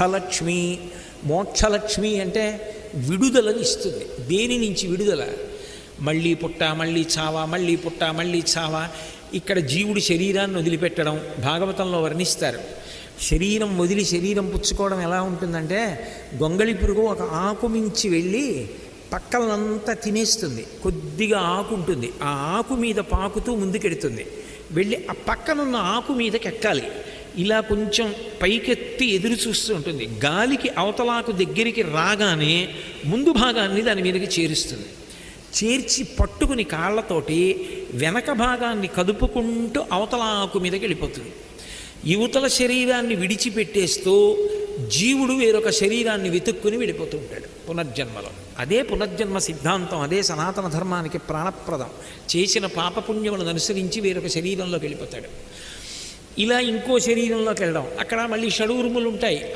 మోక్షలక్ష్మి మోక్షలక్ష్మి అంటే విడుదలని ఇస్తుంది. దేని నుంచి విడుదల? మళ్ళీ పుట్ట మళ్ళీ చావా మళ్ళీ పుట్ట మళ్ళీ చావా. ఇక్కడ జీవుడు శరీరాన్ని వదిలిపెట్టడం భాగవతంలో వర్ణిస్తారు. శరీరం వదిలి శరీరం పుచ్చుకోవడం ఎలా ఉంటుందంటే గొంగళి పురుగు ఒక ఆకు మించి వెళ్ళి పక్కలంతా తినేస్తుంది. కొద్దిగా ఆకు ఉంటుంది. ఆ ఆకు మీద పాకుతూ ముందుకెడుతుంది. వెళ్ళి ఆ పక్కనున్న ఆకు మీదకి ఎక్కాలి. ఇలా కొంచెం పైకెత్తి ఎదురు చూస్తూ ఉంటుంది. గాలికి అవతలాకు దగ్గరికి రాగానే ముందు భాగాన్ని దాని మీదకి చేరుస్తుంది. చేర్చి పట్టుకుని కాళ్ళతోటి వెనక భాగాన్ని కదుపుకుంటూ అవతలాకు మీదకి వెళ్ళిపోతుంది. యువతల శరీరాన్ని విడిచిపెట్టేస్తూ జీవుడు వేరొక శరీరాన్ని వెతుక్కుని వెళ్ళిపోతూ ఉంటాడు పునర్జన్మలో. అదే పునర్జన్మ సిద్ధాంతం అదే సనాతన ధర్మానికి ప్రాణప్రదం. చేసిన పాపపుణ్యములను అనుసరించి వేరొక శరీరంలోకి వెళ్ళిపోతాడు. ఇలా ఇంకో శరీరంలోకి వెళ్ళడం. అక్కడ మళ్ళీ షడూరుములు ఉంటాయి.